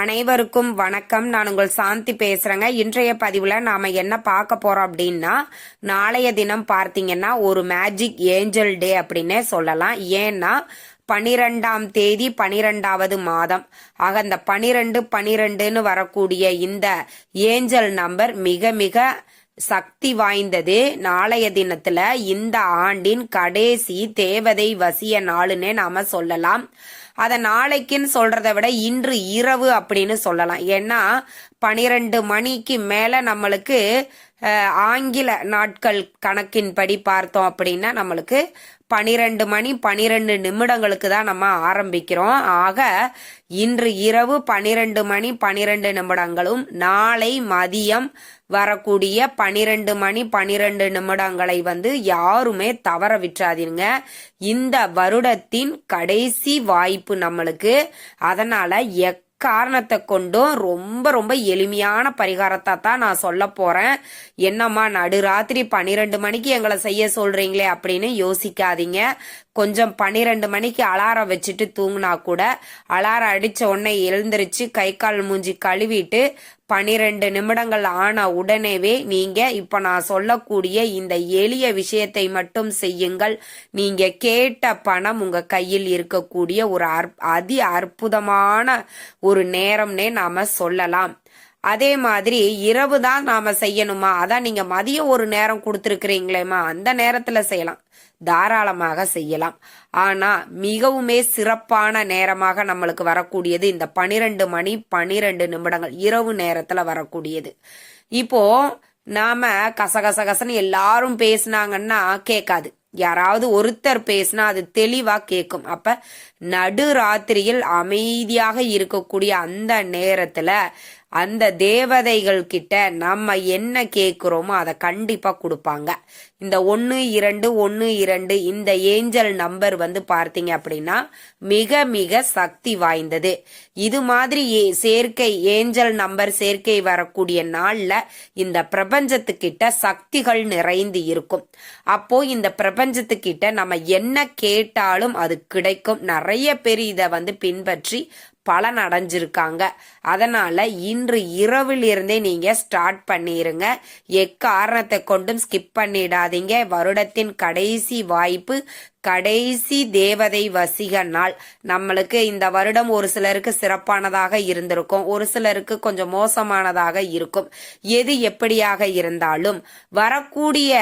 அனைவருக்கும் வணக்கம். நான் உங்கள் சாந்தி பேசுறேங்க. இன்றைய பதிவுல நாம என்ன பார்க்க போறோம் அப்படின்னா நாளைய தினம் பார்த்தீங்கன்னா ஒரு மேஜிக் ஏஞ்சல் டே அப்படின்னே சொல்லலாம். ஏன்னா பனிரெண்டாம் தேதி பனிரெண்டாவது மாதம். ஆக அந்த பனிரெண்டு பனிரெண்டுன்னு வரக்கூடிய இந்த ஏஞ்சல் நம்பர் மிக மிக சக்தி வாய்ந்தது. நாளைய தினத்துல இந்த ஆண்டின் கடைசி தேவதை வசிய நாளுன்னே நாம சொல்லலாம். அதை நாளைக்குன்னு சொல்றதை விட இன்று இரவு அப்படின்னு சொல்லலாம். ஏன்னா பனிரெண்டு மணிக்கு மேல நம்மளுக்கு ஆங்கில நாட்கள் கணக்கின்படி பார்த்தோம் அப்படின்னா நம்மளுக்கு பனிரெண்டு மணி பனிரெண்டு நிமிடங்களுக்கு தான் நம்ம ஆரம்பிக்கிறோம். ஆக இன்று இரவு பனிரெண்டு மணி பனிரெண்டு நிமிடங்களும் நாளை மதியம் வரக்கூடிய பனிரெண்டு மணி பனிரெண்டு நிமிடங்களை வந்து யாருமே தவற விட்டுறாதீங்க. இந்த வருடத்தின் கடைசி வாய்ப்பு நம்மளுக்கு. அதனால காரணத்தை கொண்டும் ரொம்ப ரொம்ப எளிமையான பரிகாரத்தை தான் நான் சொல்ல போறேன். என்னம்மா நடுராத்திரி பன்னிரெண்டு மணிக்கு எங்களை செய்ய சொல்றீங்களே அப்படின்னு யோசிக்காதீங்க. கொஞ்சம் பன்னிரெண்டு மணிக்கு அலாரம் வச்சுட்டு தூங்கினா கூட அலாரம் அடிச்ச உடனே எழுந்திருச்சு கை கால் மூஞ்சி கழுவிட்டு பனிரெண்டு நிமிடங்கள் ஆன உடனேவே நீங்க இப்ப நான் சொல்லக்கூடிய இந்த எளிய விஷயத்தை மட்டும் செய்யுங்கள். நீங்க கேட்ட பணம் உங்க கையில் இருக்கக்கூடிய ஒரு அற்- அதி அற்புதமான ஒரு நேரம்னே நாம சொல்லலாம். அதே மாதிரி இரவு தான் நாம செய்யணுமா? அதான் நீங்க மதியம் ஒரு நேரம் கொடுத்துருக்கிறீங்களேம்மா. அந்த நேரத்துல செய்யலாம். தாராளமாக செய்யலாம். ஆனா மிகவுமே சிறப்பான நேரமாக நம்மளுக்கு வரக்கூடியது இந்த பனிரெண்டு மணி பனிரெண்டு நிமிடங்கள் இரவு நேரத்துல வரக்கூடியது. இப்போ நாம கசகசகசன்னு எல்லாரும் பேசுனாங்கன்னா கேட்காது. யாராவது ஒருத்தர் பேசினா அது தெளிவா கேட்கும் அப்ப நடு ராத்திரியில் அமைதியாக இருக்கக்கூடிய அந்த நேரத்துல அந்த தேவதைகள் கிட்ட நம்ம என்ன கேட்குறோமோ அதை கண்டிப்பாக கொடுப்பாங்க. இந்த ஒன்று இரண்டு ஒன்று இரண்டு இந்த ஏஞ்சல் நம்பர் வந்து பார்த்தீங்க அப்படின்னா மிக மிக சக்தி வாய்ந்தது. இது மாதிரி ஏ- சேர்க்கை ஏஞ்சல் நம்பர் சேர்க்கை வரக்கூடிய நாளில் இந்த பிரபஞ்சத்துக்கிட்ட சக்திகள் நிறைந்து இருக்கும். அப்போ இந்த பிரபஞ்சத்துக்கிட்ட நம்ம என்ன கேட்டாலும் அது கிடைக்கும். நிறைய பேர் இதை வந்து பின்பற்றி பலன் அடைஞ்சிருக்காங்க அதனால இன்று இரவிலிருந்தே நீங்கள் நீங்க ஸ்டார்ட் பண்ணிருங்க. எக்காரணத்தை கொண்டும் ஸ்கிப் பண்ணிடாதீங்க. வருடத்தின் கடைசி வாய்ப்பு கடைசி தேவதை வசிக நாள். நம்மளுக்கு இந்த வருடம் ஒரு சிலருக்கு சிறப்பானதாக இருந்திருக்கும். ஒரு சிலருக்கு கொஞ்சம் மோசமானதாக இருக்கும். எது எப்படியாக இருந்தாலும் வரக்கூடிய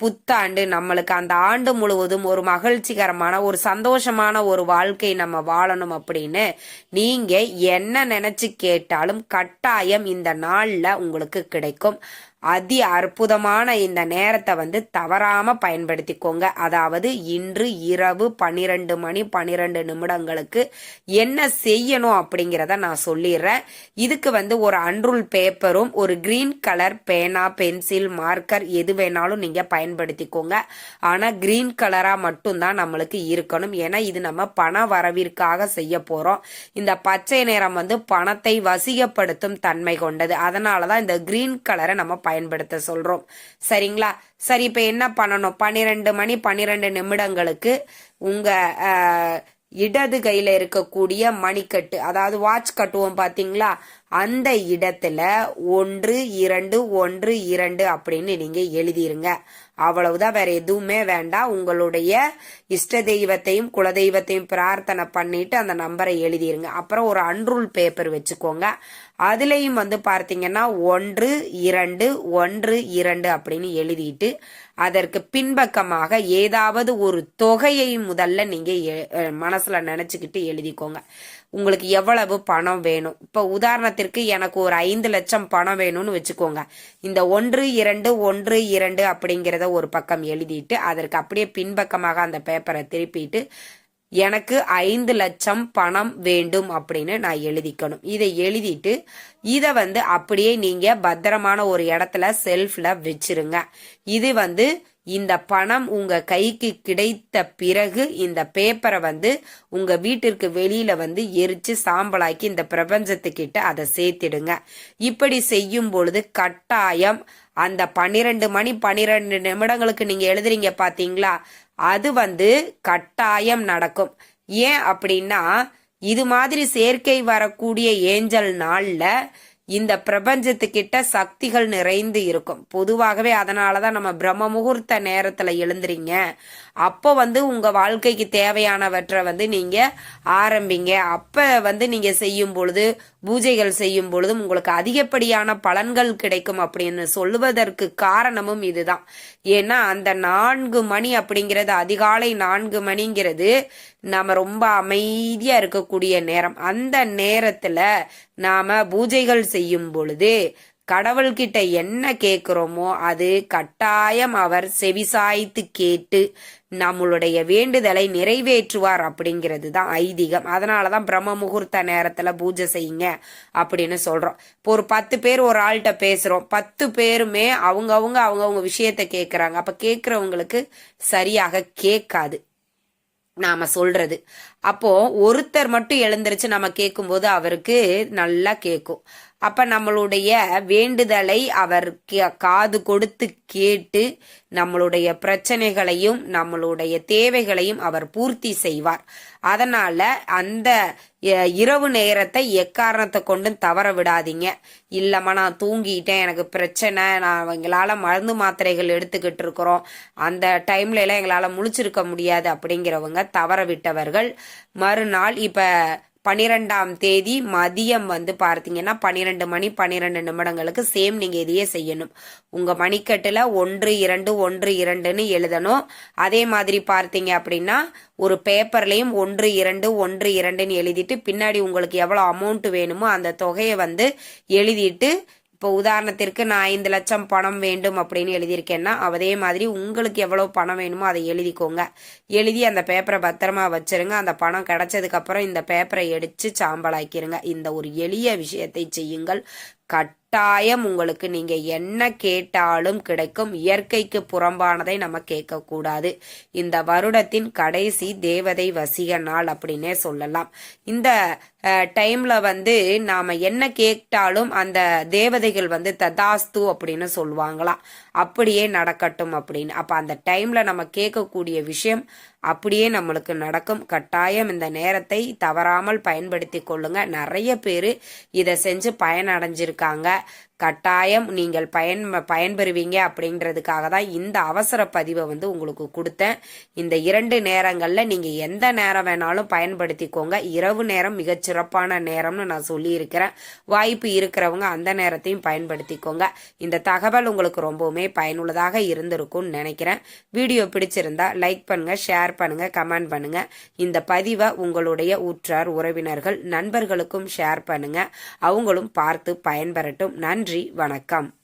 புத்தாண்டு நம்மளுக்கு அந்த ஆண்டு முழுவதும் ஒரு மகிழ்ச்சிகரமான ஒரு சந்தோஷமான ஒரு வாழ்க்கை நம்ம வாழணும் அப்படின்னு நீங்க என்ன நினைச்சு கேட்டாலும் கட்டாயம் இந்த நாள்ல உங்களுக்கு கிடைக்கும். அதி அற்புதமான இந்த நேரத்தை வந்து தவறாம பயன்படுத்திக்கோங்க. அதாவது இன்று இரவு பன்னிரெண்டு மணி பன்னிரெண்டு நிமிடங்களுக்கு என்ன செய்யணும் அப்படிங்கிறத நான் சொல்லிடுறேன். இதுக்கு வந்து ஒரு அன்ரூல் பேப்பரும் ஒரு கிரீன் கலர் பேனா பென்சில் மார்க்கர் எது வேணாலும் நீங்க பயன்படுத்திக்கோங்க. ஆனா கிரீன் கலரா மட்டும்தான் நம்மளுக்கு இருக்கணும். ஏன்னா இது நம்ம பண வரவிற்காக செய்ய போறோம். இந்த பச்சை நிறம் வந்து பணத்தை வசியப்படுத்தும் தன்மை கொண்டது. அதனாலதான் இந்த கிரீன் கலரை நம்ம பயன்படுத்த சொல்றோம். சரிங்களா? சரி இப்ப என்ன பண்ணணும்? பன்னிரெண்டு மணி பன்னிரெண்டு நிமிடங்களுக்கு உங்க இடது கையில இருக்கக்கூடிய மணிக்கட்டு அதாவது வாட்ச் கட்டுவோம் பாத்தீங்களா? அந்த இடத்துல ஒன்று இரண்டு ஒன்று இரண்டு அப்படின்னு நீங்க எழுதிருங்க. அவ்வளவுதான். வேற எதுவுமே வேண்டாம். உங்களுடைய இஷ்ட தெய்வத்தையும் குலதெய்வத்தையும் பிரார்த்தனை பண்ணிட்டு அந்த நம்பரை எழுதிருங்க. அப்புறம் ஒரு அன்ரூல் பேப்பர் வச்சுக்கோங்க. அதுலேயும் வந்து பார்த்தீங்கன்னா ஒன்று இரண்டு ஒன்று இரண்டு அப்படின்னு எழுதிட்டு அதற்கு பின்பக்கமாக ஏதாவது ஒரு தொகையை முதல்ல நீங்கள் எ- நினச்சிக்கிட்டு எழுதிக்கோங்க. உங்களுக்கு எவ்வளவு பணம் வேணும்? இப்போ உதாரணத்திற்கு எனக்கு ஒரு ஐந்து லட்சம் பணம் வேணும்னு வச்சுக்கோங்க. இந்த ஒன்று இரண்டு ஒன்று இரண்டு அப்படிங்கிறத ஒரு பக்கம் எழுதிட்டு அதற்கு அப்படியே பின்பக்கமாக அந்த பேப்பரை திருப்பிட்டு எனக்கு ஐந்து லட்சம் பணம் வேண்டும் அப்படின்னு நான் எழுதிக்கணும். இதை எழுதிட்டு இதை வந்து அப்படியே நீங்க பத்திரமான ஒரு இடத்துல செல்ஃப்ல வச்சிருங்க. இது வந்து இந்த பணம் உங்க கைக்கு கிடைத்த பிறகு இந்த பேப்பரை வந்து உங்க வீட்டிற்கு வெளியில வந்து எரிச்சு சாம்பலாக்கி இந்த பிரபஞ்சத்துக்கிட்ட அதை சேர்த்திடுங்க. இப்படி செய்யும் பொழுது கட்டாயம் அந்த பன்னிரெண்டு மணி பன்னிரெண்டு நிமிடங்களுக்கு நீங்க எழுதுறீங்க பாத்தீங்களா? அது வந்து கட்டாயம் நடக்கும். ஏன் அப்படின்னா இது மாதிரி சேர்க்கை வரக்கூடிய ஏஞ்சல் நாளில் இந்த பிரபஞ்சத்துக்கிட்ட சக்திகள் நிறைந்து இருக்கும். பொதுவாகவே அதனால தான் நம்ம பிரம்ம முகூர்த்த நேரத்தில் எழுந்துறீங்க அப்போ வந்து உங்கள் வாழ்க்கைக்கு தேவையானவற்றை வந்து நீங்கள் ஆரம்பிங்க. அப்போ வந்து நீங்கள் செய்யும் பொழுது பூஜைகள் செய்யும் பொழுதும் உங்களுக்கு அதிகப்படியான பலன்கள் கிடைக்கும் அப்படின்னு சொல்லுவதற்கு காரணமும் இதுதான். ஏன்னா அந்த நான்கு மணி அப்படிங்கிறது அதிகாலை நான்கு மணிங்கிறது நாம் ரொம்ப அமைதியா இருக்கக்கூடிய நேரம். அந்த நேரத்துல நாம பூஜைகள் செய்யும் பொழுது கடவுள்கிட்ட என்ன கேட்குறோமோ அது கட்டாயம் அவர் செவிசாய்த்து கேட்டு நம்மளுடைய வேண்டுதலை நிறைவேற்றுவார் அப்படிங்கிறது தான் ஐதீகம். அதனால தான் பிரம்ம முகூர்த்த நேரத்தில் பூஜை செய்யுங்க அப்படின்னு சொல்கிறோம் இப்போ ஒரு பத்து பேர் ஒரு ஆள்கிட்ட பேசுகிறோம் பத்து பேருமே அவங்கவுங்க அவங்கவுங்க விஷயத்த கேட்குறாங்க அப்போ கேட்குறவங்களுக்கு சரியாக கேட்காது. நாம சொல்றது. அப்போ ஒருத்தர் மட்டும் எழுந்திருச்சு நம்ம கேட்கும்போது அவருக்கு நல்லா கேட்கும் அப்ப நம்மளுடைய வேண்டுதலை அவர் கே- காது கொடுத்து கேட்டு நம்மளுடைய பிரச்சனைகளையும் நம்மளுடைய தேவைகளையும் அவர் பூர்த்தி செய்வார். அதனால அந்த இரவு நேரத்தை எக்காரணத்தை கொண்டும் தவற விடாதீங்க. இல்லம்மா நான் தூங்கிட்டேன் எனக்கு பிரச்சனை நான் எங்களால் மருந்து மாத்திரைகள் எடுத்துக்கிட்டு இருக்கிறோம். அந்த டைம்ல எல்லாம் எங்களால் முழிச்சிருக்க முடியாது அப்படிங்கிறவங்க தவற விட்டவர்கள். மறுநாள் இப்போ பன்னிரெண்டாம் தேதி மதியம் வந்து பார்த்தீங்கன்னா பன்னிரெண்டு மணி பன்னிரெண்டு நிமிடங்களுக்கு சேம் நீங்கள் இதையே செய்யணும். உங்கள் மணிக்கட்டில் ஒன்று இரண்டு ஒன்று இரண்டுன்னு எழுதணும். அதே மாதிரி பார்த்தீங்க அப்படின்னா ஒரு பேப்பர்லையும் ஒன்று இரண்டு ஒன்று இரண்டுன்னு எழுதிட்டு பின்னாடி உங்களுக்கு எவ்வளோ அமௌண்ட் வேணுமோ அந்த தொகையை வந்து எழுதிட்டு இப்போ உதாரணத்திற்கு நான் ஐந்து லட்சம் பணம் வேண்டும் அப்படின்னு எழுதியிருக்கேன்னா அதே மாதிரி உங்களுக்கு எவ்வளோ பணம் வேணுமோ அதை எழுதிக்கோங்க. எழுதி அந்த பேப்பரை பத்திரமா வச்சிருங்க. அந்த பணம் கிடைச்சதுக்கப்புறம் இந்த பேப்பரை எடுத்து சாம்பலாக்கிருங்க. இந்த ஒரு எளிய விஷயத்தை செய்யுங்கள். கட்டாயம் உங்களுக்கு நீங்கள் என்ன கேட்டாலும் கிடைக்கும். இயற்கைக்கு புறம்பானதை நம்ம கேட்கக்கூடாது. இந்த வருடத்தின் கடைசி தேவதை வசிக நாள் அப்படின்னே சொல்லலாம். இந்த டைம்ல வந்து நாம என்ன கேட்டாலும் அந்த தேவதைகள் வந்து ததாஸ்து அப்படின்னு சொல்லுவாங்களாம். அப்படியே நடக்கட்டும் அப்படின்னு. அப்ப அந்த டைம்ல நம்ம கேட்கக்கூடிய விஷயம் அப்படியே நம்மளுக்கு நடக்கும். கட்டாயம் இந்த நேரத்தை தவறாமல் பயன்படுத்தி கொள்ளுங்க. நிறைய பேர் இதை செஞ்சு பயனடைஞ்சிருக்காங்க. கட்டாயம் நீங்கள் பயன் பயன்பெறுவீங்க அப்படின்றதுக்காக தான் இந்த அவசர பதிவை வந்து உங்களுக்கு கொடுத்தேன். இந்த இரண்டு நேரங்களில் நீங்கள் எந்த நேரம் வேணாலும் பயன்படுத்திக்கோங்க. இரவு நேரம் மிகச்சிறப்பான நேரம்னு நான் சொல்லியிருக்கிறேன். வாய்ப்பு இருக்கிறவங்க அந்த நேரத்தையும் பயன்படுத்திக்கோங்க. இந்த தகவல் உங்களுக்கு ரொம்பவுமே பயனுள்ளதாக இருந்திருக்கும்னு நினைக்கிறேன். வீடியோ பிடிச்சிருந்தா லைக் பண்ணுங்கள் ஷேர் பண்ணுங்கள் கமெண்ட் பண்ணுங்கள் இந்த பதிவை உங்களுடைய உற்றார் உறவினர்கள் நண்பர்களுக்கும் ஷேர் பண்ணுங்கள் அவங்களும் பார்த்து பயன்பெறட்டும். நன்றி வணக்கம்.